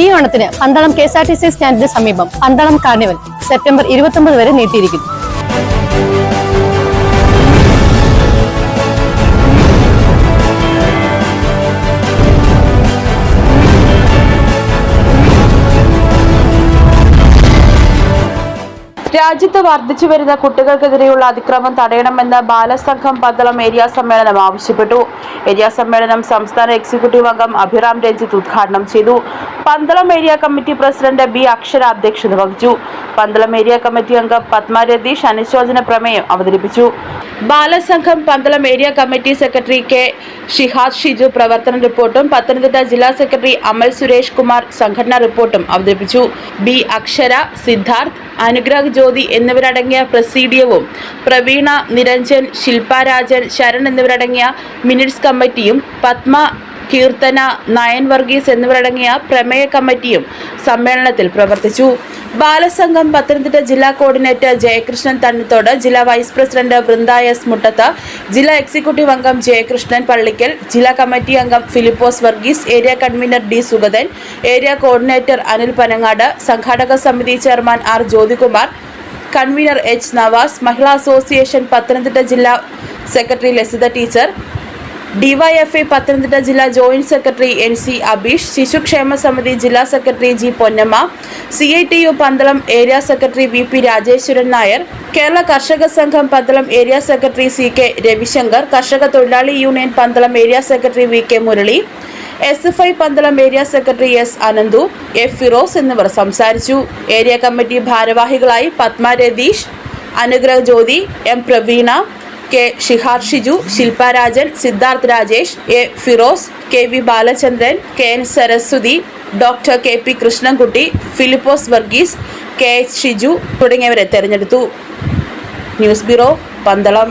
ഈ ഓണത്തിന് Pandalam K S R T C സ്റ്റാൻഡിന് സമീപം പന്തളം കാർണിവൽ സെപ്റ്റംബർ ഇരുപത്തൊമ്പത് വരെ നീട്ടിയിരിക്കുന്നു. രാജ്യത്ത് വർദ്ധിച്ചു വരുന്ന കുട്ടികൾക്കെതിരെയുള്ള അതിക്രമം തടയണമെന്ന് ബാലസംഘം പന്തളം ഏരിയ സമ്മേളനം ആവശ്യപ്പെട്ടു. ഏരിയ സമ്മേളനം സംസ്ഥാന എക്സിക്യൂട്ടീവ് അംഗം അഭിറാം രഞ്ജിത്ത് ഉദ്ഘാടനം ചെയ്തു. Pandalam area committee president B Akshara അധ്യക്ഷത വഹിച്ചു. പന്തളം ഏരിയ കമ്മിറ്റി അംഗം പത്മ രതീഷ് അനുശോചന പ്രമേയം അവതരിപ്പിച്ചു. Balasangham Pandalam area committee secretary K Shihad Shiju പ്രവർത്തന റിപ്പോർട്ടും പത്തനംതിട്ട ജില്ലാ സെക്രട്ടറി അമൽ സുരേഷ് കുമാർ സംഘടനാ റിപ്പോർട്ടും അവതരിപ്പിച്ചു. ബി അക്ഷര സിദ്ധാർത്ഥ് അനുഗ്രഹ് ജ്യോതി എന്നിവരടങ്ങിയ പ്രസീഡിയവും പ്രവീണ നിരഞ്ജൻ ശില്പാരാജൻ ശരൺ എന്നിവരടങ്ങിയ മിനിറ്റ്സ് കമ്മിറ്റിയും പത്മ കീർത്തന നയൻ വർഗീസ് എന്നിവരടങ്ങിയ പ്രമേയ കമ്മിറ്റിയും സമ്മേളനത്തിൽ പ്രവർത്തിച്ചു. ബാലസംഘം പത്തനംതിട്ട ജില്ലാ കോർഡിനേറ്റർ ജയകൃഷ്ണൻ തണ്ണിത്തോട് ജില്ലാ vice president Vrinda S Muttathu ജില്ലാ എക്സിക്യൂട്ടീവ് അംഗം ജയകൃഷ്ണൻ പള്ളിക്കൽ ജില്ലാ കമ്മിറ്റി അംഗം Philipose Varghese area convener D Sugathan area coordinator Anil Panangad സംഘാടക സമിതി chairman R Jyothikumar convener H Navas Mahila association Pathanamthitta ജില്ലാ secretary Lasitha teacher DYFI Pathanamthitta ജില്ലാ joint secretary N C Abeesh ശിശുക്ഷേമ സമിതി ജില്ലാ secretary G Ponnamma C I T U Pandalam area secretary V P Rajeswaran Nair Kerala Karshaka Sangham Pandalam area secretary C K Ravishankar കർഷക തൊഴിലാളി union Pandalam area secretary V K Murali S F I Pandalam area secretary S Ananthu F Firoz എന്നിവർ സംസാരിച്ചു. Area committee ഭാരവാഹികളായി Padma Ratheesh Anugraha Jyothi M Praveena K Shihar Shiju Shilpa Rajan Siddharth Rajesh A Firoz K V Balachandran K N Saraswathi doctor K P Krishnankutty Philipose Varghese K H Shiju തുടങ്ങിയവരെ തെരഞ്ഞെടുത്തു. News bureau Pandalam.